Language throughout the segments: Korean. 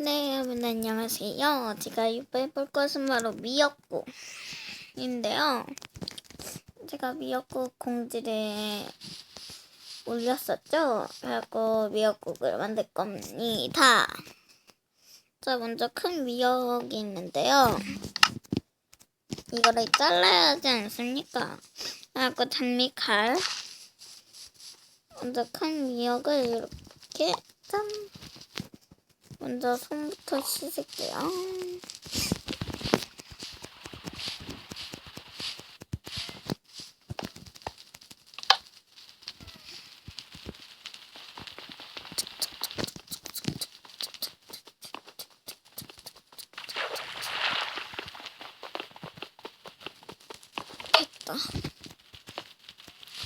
네, 여러분 안녕하세요. 제가 이번에 볼 것은 바로 미역국인데요. 제가 미역국 공지를 올렸었죠. 그래갖고 미역국을 만들 겁니다. 자, 먼저 큰 미역이 있는데요. 이거를 잘라야 하지 않습니까? 그래갖고 장미칼. 먼저 큰 미역을 이렇게 짠. 먼저 손부터 씻을게요.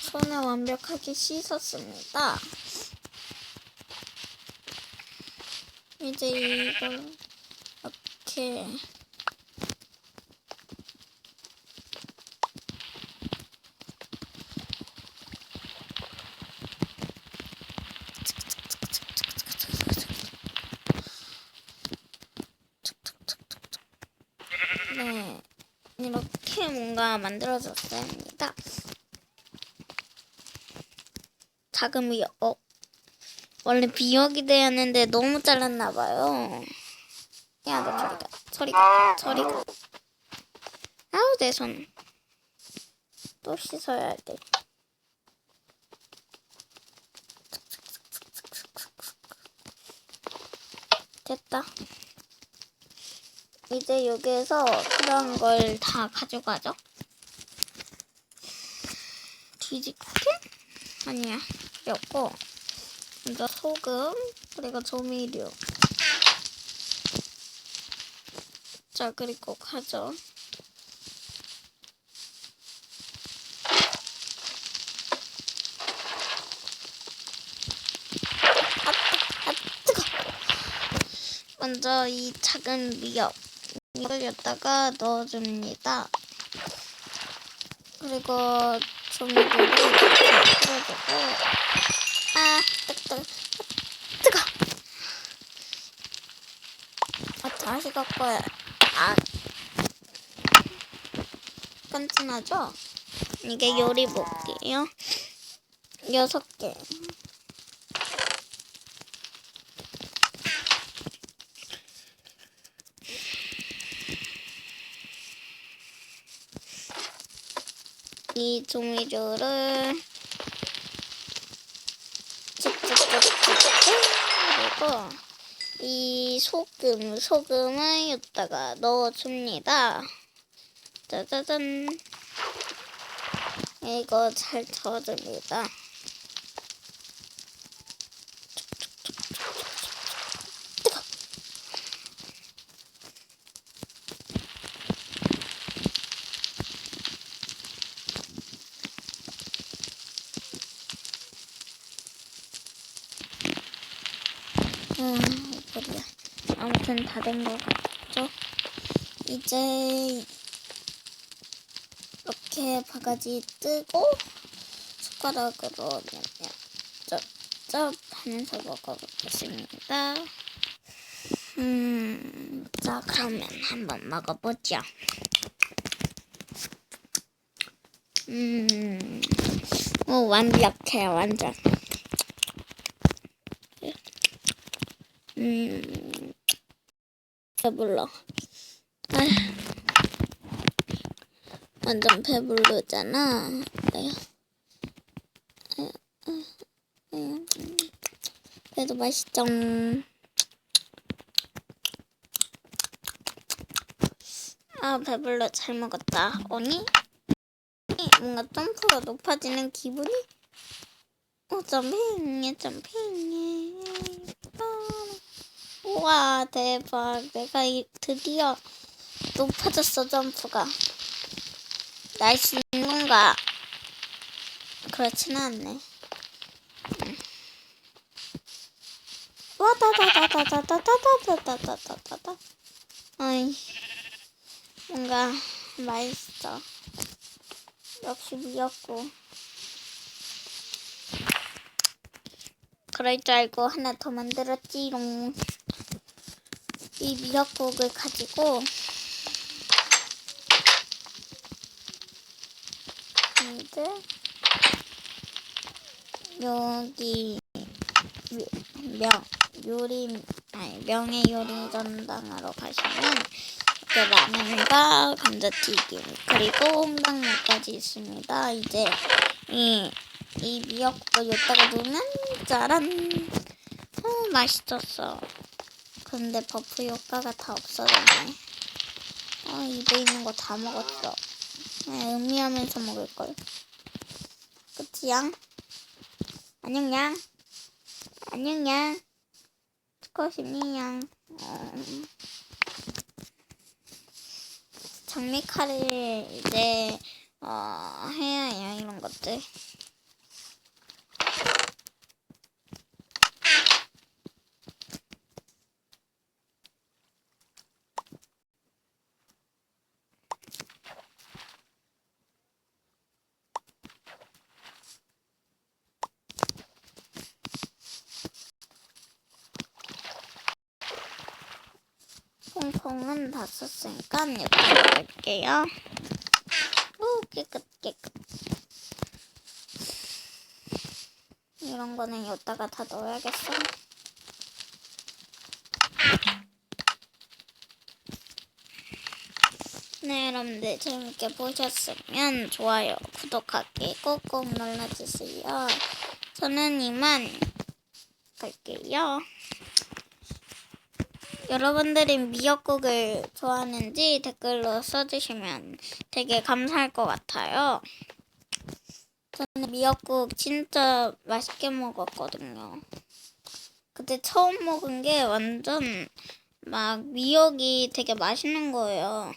손을 완벽하게 씻었습니다. 이제 이걸 이렇게 네 이렇게 뭔가 만들어졌습니다. 작은 미역 어 원래 비역이 되었는데 너무 잘랐나 봐요. 야, 너 저리 가. 저리 가. 저리 가. 아우, 내 손. 또 씻어야 돼. 됐다. 이제 여기에서 필요한 걸다 가져가죠. 뒤집기? 아니야. 없고. 먼저 소금 그리고 조미료. 자 그리고 가져 아, 아 뜨거. 먼저 이 작은 미역. 이걸 여기다가 넣어줍니다. 그리고 조미료를 이렇게 풀어주고 아, 뜨거, 뜨거. 아, 다시 갖고야. 아, 깐진하죠? 이게 요리복이에요. 여섯 개. 이 조미료를 그리고 이 소금, 소금을 여기다가 넣어줍니다. 짜자잔. 이거 잘 저어줍니다. 음, 머리야. 아무튼 다 된 것 같죠? 이제 이렇게 바가지 뜨고 숟가락으로 쩝쩝 하면서 먹어보겠습니다. 음, 자 그러면 한번 먹어보죠. 음, 오 완벽해 완전. 음, 배불러. 아휴, 완전 에휴, 에휴. 그래도 맛있죠. 아, 배불러. 잘 먹었다. 언니? 뭔가 점프가 높아지는 기분이? 어, 점핑해, 점핑해. 아. 우와 대박 내가 이, 드디어 높아졌어 점프가 날 건가 그렇지는 않네 와다다다다다다다다다다다다 어이 뭔가 맛있어 역시 미역국 그럴 줄 알고 하나 더 만들었지롱 이 미역국을 가지고 이제 여기 미- 명 요리 아니 명예 요리 전당하러 가시면 이렇게 라면과 감자튀김 그리고 홍당무까지 있습니다. 이제 이, 이 미역국을 여기다가 놓으면 짜란 어, 맛있었어. 근데 버프 효과가 다 없어졌네. 어, 입에 있는 거 다 먹었어. 네, 음미하면서 먹을걸. 그치, 양? 안녕, 양. 안녕, 양. 수고하십니, 양. 어. 장미칼을 이제, 어, 해야 해요, 이런 것들. 콩콩은 다 썼으니까 여기다 넣을게요. 오, 깨끗, 깨끗. 이런 거는 여기다가 다 넣어야겠어. 네, 여러분들 재밌게 보셨으면 좋아요, 구독하기 꾹꾹 눌러주세요. 저는 이만 갈게요. 여러분들이 미역국을 좋아하는지 댓글로 써주시면 되게 감사할 것 같아요. 저는 미역국 진짜 맛있게 먹었거든요. 그때 처음 먹은 게 완전 막 미역이 되게 맛있는 거예요.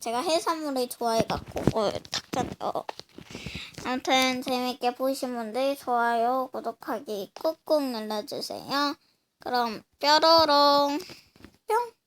제가 해산물을 좋아해갖고 어, 탁잖아요. 아무튼 재밌게 보신 분들 좋아요, 구독하기 꾹꾹 눌러주세요. 그럼 뾰로롱. 뿅